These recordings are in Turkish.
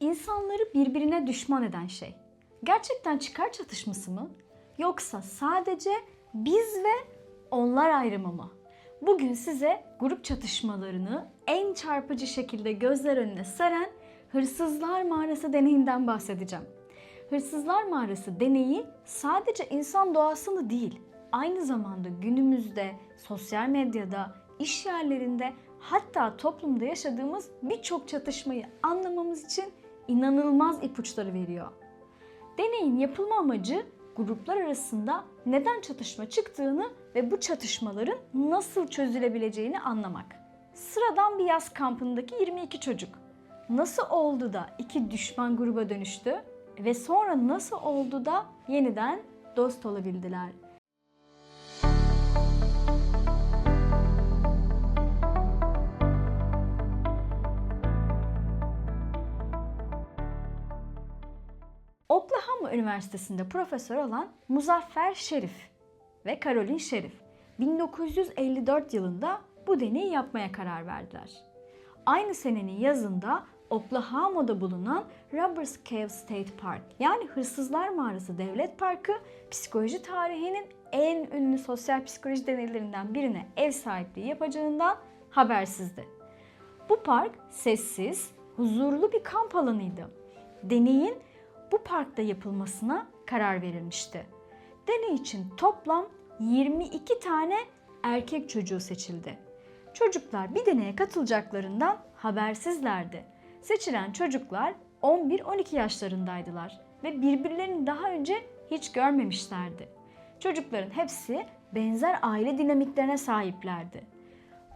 insanları birbirine düşman eden şey gerçekten çıkar çatışması mı? Yoksa sadece biz ve onlar ayrımı mı? Bugün size grup çatışmalarını en çarpıcı şekilde gözler önüne seren Hırsızlar Mağarası deneyinden bahsedeceğim. Hırsızlar Mağarası deneyi sadece insan doğasını değil, aynı zamanda günümüzde sosyal medyada, iş yerlerinde hatta toplumda yaşadığımız birçok çatışmayı anlamamız için inanılmaz ipuçları veriyor. Deneyin yapılma amacı gruplar arasında neden çatışma çıktığını ve bu çatışmaların nasıl çözülebileceğini anlamak. Sıradan bir yaz kampındaki 22 çocuk nasıl oldu da iki düşman gruba dönüştü ve sonra nasıl oldu da yeniden dost olabildiler? Üniversitesi'nde profesör olan Muzaffer Şerif ve Caroline Şerif 1954 yılında bu deneyi yapmaya karar verdiler. Aynı senenin yazında Oklahoma'da bulunan Robbers Cave State Park yani Hırsızlar Mağarası Devlet Parkı psikoloji tarihinin en ünlü sosyal psikoloji deneylerinden birine ev sahipliği yapacağından habersizdi. Bu park sessiz, huzurlu bir kamp alanıydı. Deneyin bu parkta yapılmasına karar verilmişti. Deney için toplam 22 tane erkek çocuğu seçildi. Çocuklar bir deneye katılacaklarından habersizlerdi. Seçilen çocuklar 11-12 yaşlarındaydılar ve birbirlerini daha önce hiç görmemişlerdi. Çocukların hepsi benzer aile dinamiklerine sahiplerdi.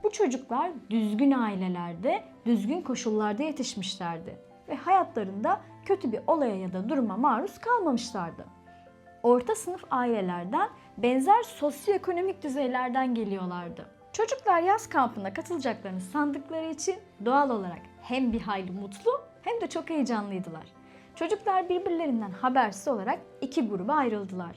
Bu çocuklar düzgün ailelerde, düzgün koşullarda yetişmişlerdi ve hayatlarında kötü bir olaya ya da duruma maruz kalmamışlardı. Orta sınıf ailelerden, benzer sosyoekonomik düzeylerden geliyorlardı. Çocuklar yaz kampına katılacaklarını sandıkları için doğal olarak hem bir hayli mutlu hem de çok heyecanlıydılar. Çocuklar birbirlerinden habersiz olarak iki gruba ayrıldılar.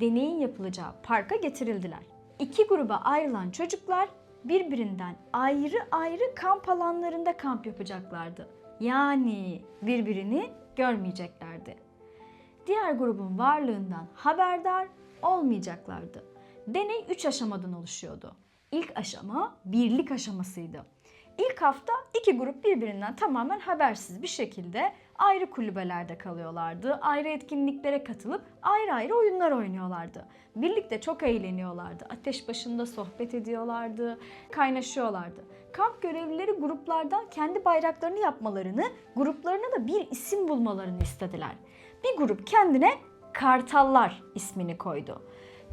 Deneyin yapılacağı parka getirildiler. İki gruba ayrılan çocuklar birbirinden ayrı ayrı kamp alanlarında kamp yapacaklardı. Yani birbirini görmeyeceklerdi. Diğer grubun varlığından haberdar olmayacaklardı. Deney 3 aşamadan oluşuyordu. İlk aşama birlik aşamasıydı. İlk hafta iki grup birbirinden tamamen habersiz bir şekilde ayrı kulübelerde kalıyorlardı. Ayrı etkinliklere katılıp ayrı ayrı oyunlar oynuyorlardı. Birlikte çok eğleniyorlardı. Ateş başında sohbet ediyorlardı, kaynaşıyorlardı. Kamp görevlileri gruplardan kendi bayraklarını yapmalarını, gruplarına da bir isim bulmalarını istediler. Bir grup kendine Kartallar ismini koydu.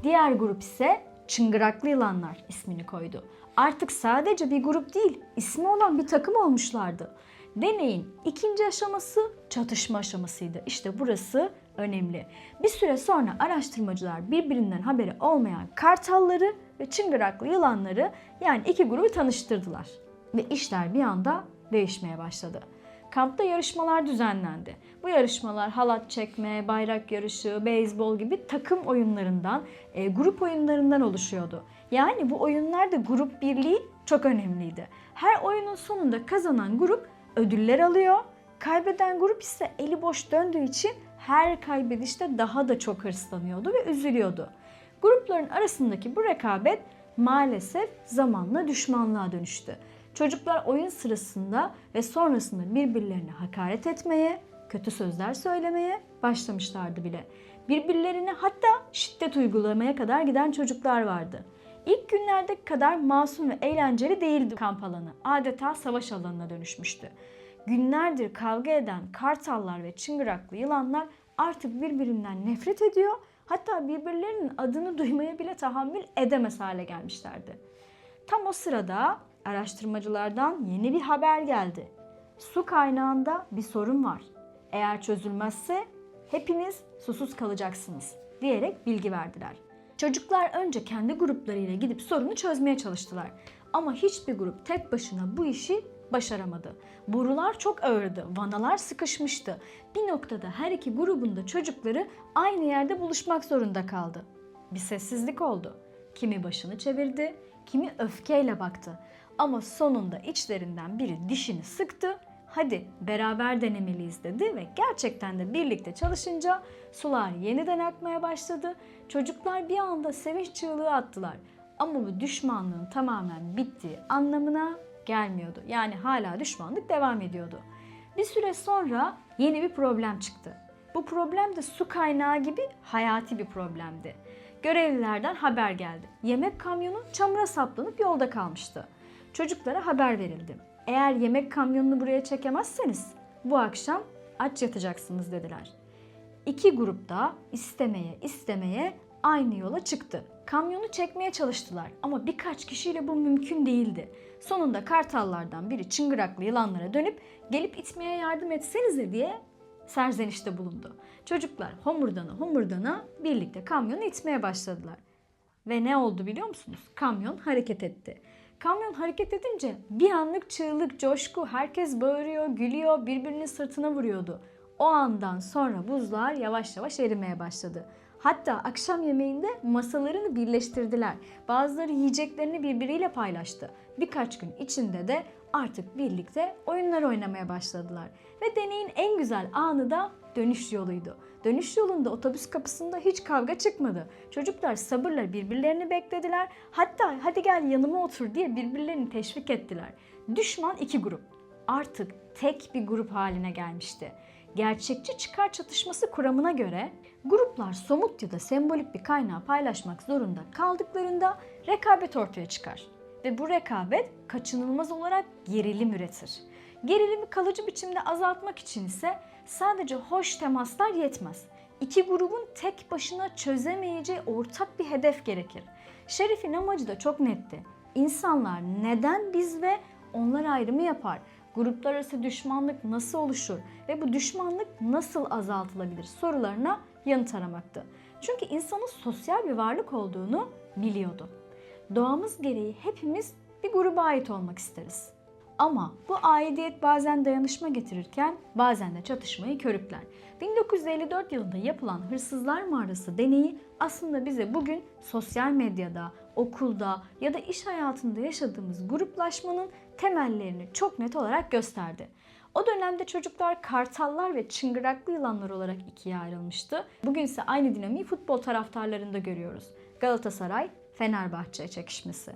Diğer grup ise Çıngıraklı Yılanlar ismini koydu. Artık sadece bir grup değil, ismi olan bir takım olmuşlardı. Deneyin ikinci aşaması çatışma aşamasıydı. İşte burası önemli. Bir süre sonra araştırmacılar birbirinden haberi olmayan kartalları ve çıngıraklı yılanları yani iki grubu tanıştırdılar. Ve işler bir anda değişmeye başladı. Kampta yarışmalar düzenlendi. Bu yarışmalar halat çekme, bayrak yarışı, beyzbol gibi takım oyunlarından, e, grup oyunlarından oluşuyordu. Yani bu oyunlarda grup birliği çok önemliydi. Her oyunun sonunda kazanan grup ödüller alıyor. Kaybeden grup ise eli boş döndüğü için her kaybedişte daha da çok hırslanıyordu ve üzülüyordu. Grupların arasındaki bu rekabet maalesef zamanla düşmanlığa dönüştü. Çocuklar oyun sırasında ve sonrasında birbirlerine hakaret etmeye, kötü sözler söylemeye başlamışlardı bile. Birbirlerine hatta şiddet uygulamaya kadar giden çocuklar vardı. İlk günlerdeki kadar masum ve eğlenceli değildi kamp alanı. Adeta savaş alanına dönüşmüştü. Günlerdir kavga eden kartallar ve çıngıraklı yılanlar artık birbirinden nefret ediyor. Hatta birbirlerinin adını duymaya bile tahammül edemez hale gelmişlerdi. Tam o sırada araştırmacılardan yeni bir haber geldi. Su kaynağında bir sorun var. Eğer çözülmezse hepiniz susuz kalacaksınız diyerek bilgi verdiler. Çocuklar önce kendi gruplarıyla gidip sorunu çözmeye çalıştılar. Ama hiçbir grup tek başına bu işi başaramadı. Borular çok ağırdı, vanalar sıkışmıştı. Bir noktada her iki grubun da çocukları aynı yerde buluşmak zorunda kaldı. Bir sessizlik oldu. Kimi başını çevirdi, kimi öfkeyle baktı. Ama sonunda içlerinden biri dişini sıktı, hadi beraber denemeliyiz dedi ve gerçekten de birlikte çalışınca sular yeniden akmaya başladı. Çocuklar bir anda sevinç çığlığı attılar. Ama bu düşmanlığın tamamen bittiği anlamına gelmiyordu. Yani hala düşmanlık devam ediyordu. Bir süre sonra yeni bir problem çıktı. Bu problem de su kaynağı gibi hayati bir problemdi. Görevlilerden haber geldi. Yemek kamyonu çamura saplanıp yolda kalmıştı. Çocuklara haber verildi. Eğer yemek kamyonunu buraya çekemezseniz bu akşam aç yatacaksınız dediler. İki grup da istemeye istemeye aynı yola çıktı. Kamyonu çekmeye çalıştılar ama birkaç kişiyle bu mümkün değildi. Sonunda kartallardan biri çıngıraklı yılanlara dönüp gelip itmeye yardım etsenize diye serzenişte bulundu. Çocuklar homurdana homurdana birlikte kamyonu itmeye başladılar. Ve ne oldu biliyor musunuz? Kamyon hareket etti. Kamyon hareket edince bir anlık çığlık, coşku, herkes bağırıyor, gülüyor, birbirinin sırtına vuruyordu. O andan sonra buzlar yavaş yavaş erimeye başladı. Hatta akşam yemeğinde masalarını birleştirdiler. Bazıları yiyeceklerini birbiriyle paylaştı. Birkaç gün içinde de artık birlikte oyunlar oynamaya başladılar. Ve deneyin en güzel anı da dönüş yoluydu. Dönüş yolunda otobüs kapısında hiç kavga çıkmadı. Çocuklar sabırla birbirlerini beklediler. Hatta hadi gel yanıma otur diye birbirlerini teşvik ettiler. Düşman iki grup. Artık tek bir grup haline gelmişti. Gerçekçi çıkar çatışması kuramına göre gruplar somut ya da sembolik bir kaynağı paylaşmak zorunda kaldıklarında rekabet ortaya çıkar. Ve bu rekabet kaçınılmaz olarak gerilim üretir. Gerilimi kalıcı biçimde azaltmak için ise sadece hoş temaslar yetmez. İki grubun tek başına çözemeyeceği ortak bir hedef gerekir. Şerif'in amacı da çok netti. İnsanlar neden biz ve onlar ayrımı yapar? Gruplar arası düşmanlık nasıl oluşur ve bu düşmanlık nasıl azaltılabilir sorularına yanıt aramaktı. Çünkü insanın sosyal bir varlık olduğunu biliyordu. Doğamız gereği hepimiz bir gruba ait olmak isteriz. Ama bu aidiyet bazen dayanışma getirirken bazen de çatışmayı körükler. 1954 yılında yapılan Hırsızlar Mağarası deneyi aslında bize bugün sosyal medyada, okulda ya da iş hayatında yaşadığımız gruplaşmanın temellerini çok net olarak gösterdi. O dönemde çocuklar kartallar ve çıngıraklı yılanlar olarak ikiye ayrılmıştı. Bugünse aynı dinamiği futbol taraftarlarında görüyoruz. Galatasaray, Fenerbahçe çekişmesi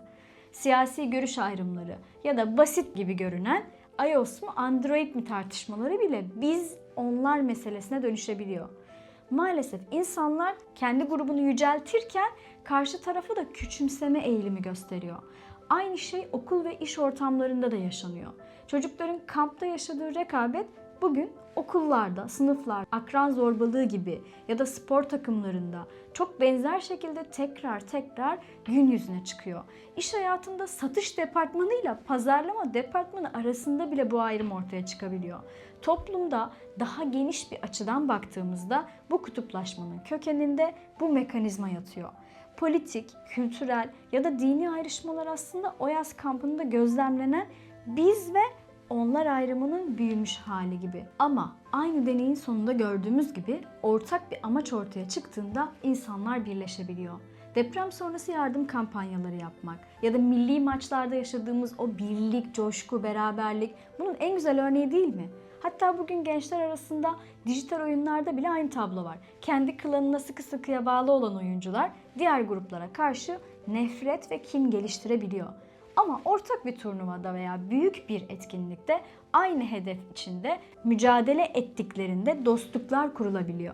siyasi görüş ayrımları ya da basit gibi görünen iOS mu Android mi tartışmaları bile biz onlar meselesine dönüşebiliyor. Maalesef insanlar kendi grubunu yüceltirken karşı tarafı da küçümseme eğilimi gösteriyor. Aynı şey okul ve iş ortamlarında da yaşanıyor. Çocukların kampta yaşadığı rekabet bugün okullarda, sınıflar, akran zorbalığı gibi ya da spor takımlarında çok benzer şekilde tekrar tekrar gün yüzüne çıkıyor. İş hayatında satış departmanıyla pazarlama departmanı arasında bile bu ayrım ortaya çıkabiliyor. Toplumda daha geniş bir açıdan baktığımızda bu kutuplaşmanın kökeninde bu mekanizma yatıyor politik, kültürel ya da dini ayrışmalar aslında o yaz kampında gözlemlenen biz ve onlar ayrımının büyümüş hali gibi. Ama aynı deneyin sonunda gördüğümüz gibi ortak bir amaç ortaya çıktığında insanlar birleşebiliyor. Deprem sonrası yardım kampanyaları yapmak ya da milli maçlarda yaşadığımız o birlik, coşku, beraberlik bunun en güzel örneği değil mi? Hatta bugün gençler arasında dijital oyunlarda bile aynı tablo var. Kendi klanına sıkı sıkıya bağlı olan oyuncular diğer gruplara karşı nefret ve kin geliştirebiliyor. Ama ortak bir turnuvada veya büyük bir etkinlikte aynı hedef içinde mücadele ettiklerinde dostluklar kurulabiliyor.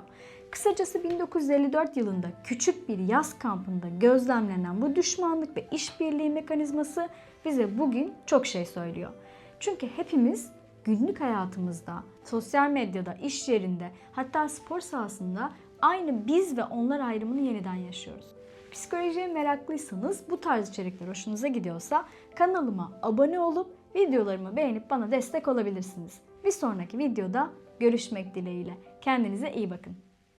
Kısacası 1954 yılında küçük bir yaz kampında gözlemlenen bu düşmanlık ve işbirliği mekanizması bize bugün çok şey söylüyor. Çünkü hepimiz günlük hayatımızda, sosyal medyada, iş yerinde, hatta spor sahasında aynı biz ve onlar ayrımını yeniden yaşıyoruz. Psikolojiye meraklıysanız, bu tarz içerikler hoşunuza gidiyorsa kanalıma abone olup videolarımı beğenip bana destek olabilirsiniz. Bir sonraki videoda görüşmek dileğiyle. Kendinize iyi bakın.